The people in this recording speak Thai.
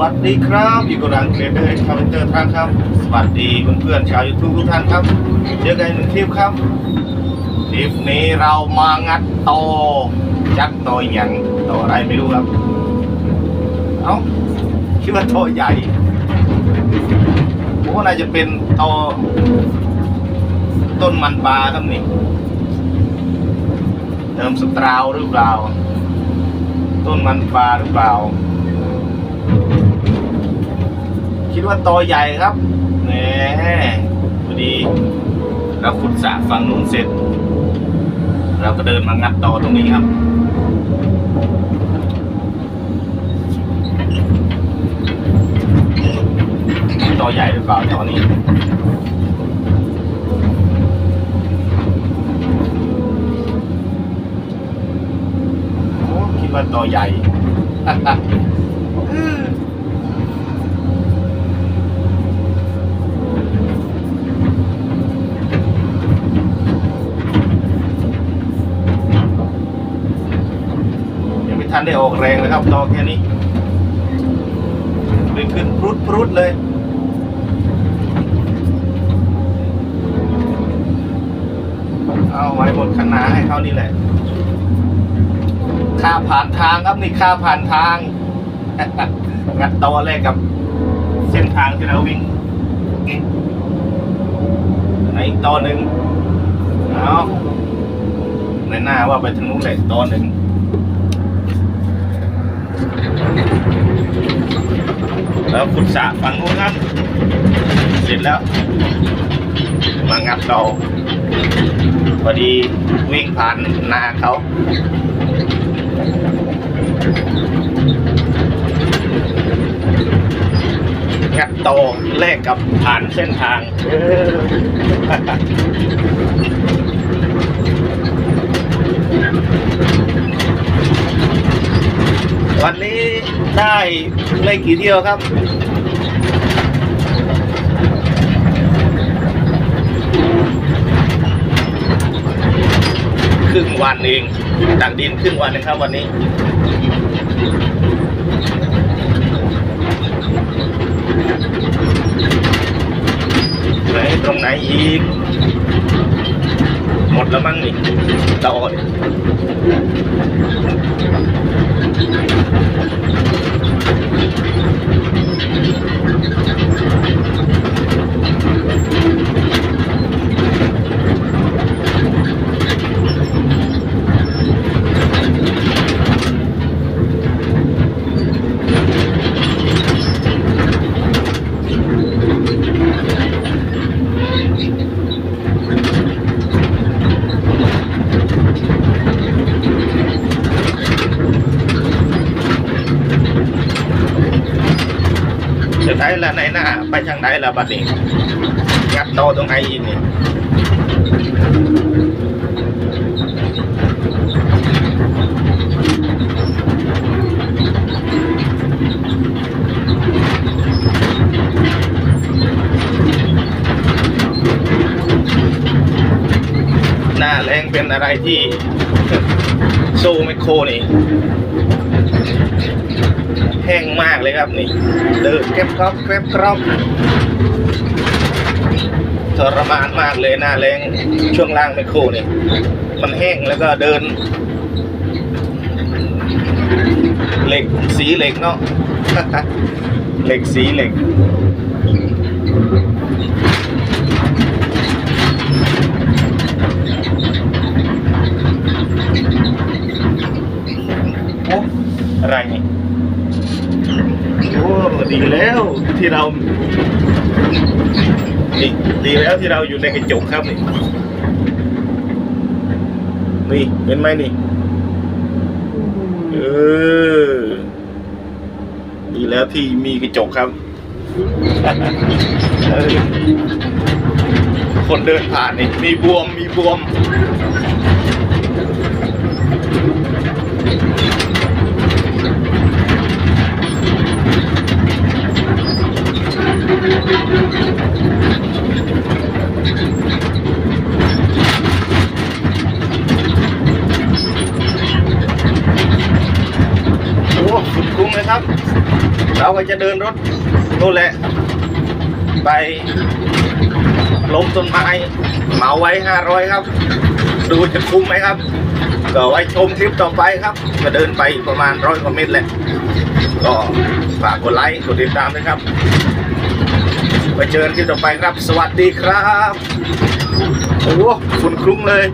วัสดีครับอยู่กับรังเทรดเดอร์คาร์เพนเตอร์ท่านครับ สวัสดีเพื่อนๆชาวยูทูบทุกท่านครับเจอกันหนึ่งคลิปครับคลิปนี้เรามางัดโตจักโตอย่างโตอะไรไม่รู้ครับ เอ้าคิดว่าโตใหญ่ผมว่าน่าจะเป็นโตต้นมันปลาครับนี่เติมสตราวหรือเปล่า ต้นมันปลาหรือเปล่า คิดว่าตอใหญ่ครับแหมพอดีเราขุดสระฝั่งนู้นเสร็จ เราก็เดินมางัดตอตรงนี้ครับตอใหญ่หรือเปล่าตอนี้โอ้คิดว่าตอใหญ่ ยังไม่ ทันได้ออกแรงเลยครับตอแค่นี้เลยขึ้นพรุดพรุดเลยเอาไว้บนคณะให้เขานี่แหละค่าผ่านทางครับนี่ค่าผ่านทางงัดตอแรกกับ เส้นทางที่เราวิ่งในตอหนึ่งเอาในหน้าว่าไปทางนู้นแหละตอหนึ่ง แล้วขุดสระฝั่งนู้นครับ เสร็จแล้ว มางัดเราพอดีวิ่งผ่านนาเขางัดโตแลกกับผ่านเส้นทาง วันนี้ได้ไม่กี่เที่ยวครับ ครึ่งวันเองตักดินครึ่งวันเองครับวันนี้ไหนตรงไหนอีก หมดแล้วมั้งนี่ตอด ไหนละไหนหน้าไปทางไหนละบัดนี้งัดโตตรงไหนอีกนี่หน้าแรงเป็นอะไรที่สู้ไมโครนี่ มากเลยครับนี่เดินเก็บครอบเก็บครอบทรมานมากเลยหน้าแรงช่วงล่างไมโครนี่มันแห้งแล้วก็เดิน เหล็กสีเหล็กเนาะเหล็กสีเหล็กโอ้อะไรนี่ โอ้ดีแล้วที่เราดีดีแล้วที่เราอยู่ในกระจกครับนี่นี่เห็นไหมนี่เออดีแล้วที่มีกระจกครับ คนเดินผ่านนี่มีบวมมีบวม โอ้สุดคุ้มเลยครับ ไป เรา ก็จะเดินรถนู่นแหละ ไปล้มต้นไม้เหมาไว้ห้าร้อยครับ ดูจะคุ้มไหมครับ ก็ไว้ชมคลิปต่อไปครับจะเดินไปประมาณร้อยกว่าเมตรแหละก็ฝากกดไลค์กดติดตามด้วยครับไปเจอกันคลิปต่อไปครับ สวัสดีครับโอ้โหฝุ่นคลุ้งเลย